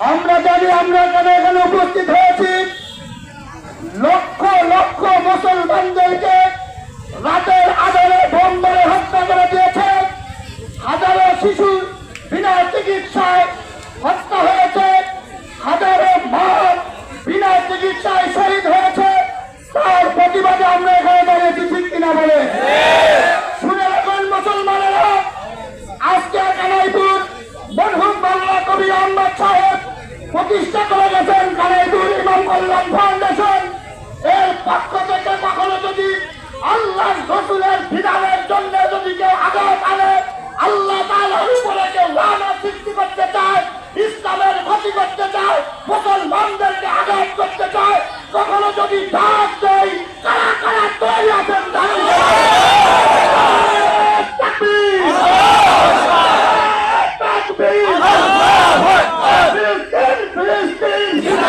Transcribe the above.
আমরা জানি আমরা এখানে এখানে উপস্থিত হয়েছি। লক্ষ লক্ষ মুসলমানদেরকে রাতের আধারে বোম হত্যা করে দিয়েছে। হাজারো শিশু বিনা চিকিৎসায় হত্যা হয়েছে। হাজারো মা বিনা চিকিৎসায় কবি আহমদ সাহেব প্রতিষ্ঠা করে গেছেন কল্যাণ ফাউন্ডেশন। এর পক্ষ থেকে কখনো যদি আল্লাহ রসুলের বিধানের জন্য যদি কেউ আঘাত আনে, আল্লাহ তাআলার উপরে কেউ লানা সৃষ্টি করতে চায়, ইসলামের ক্ষতি করতে চায়, মুসলমানদেরকে আঘাত করতে চায়, কখনো যদি ডাক দেয় Yeah.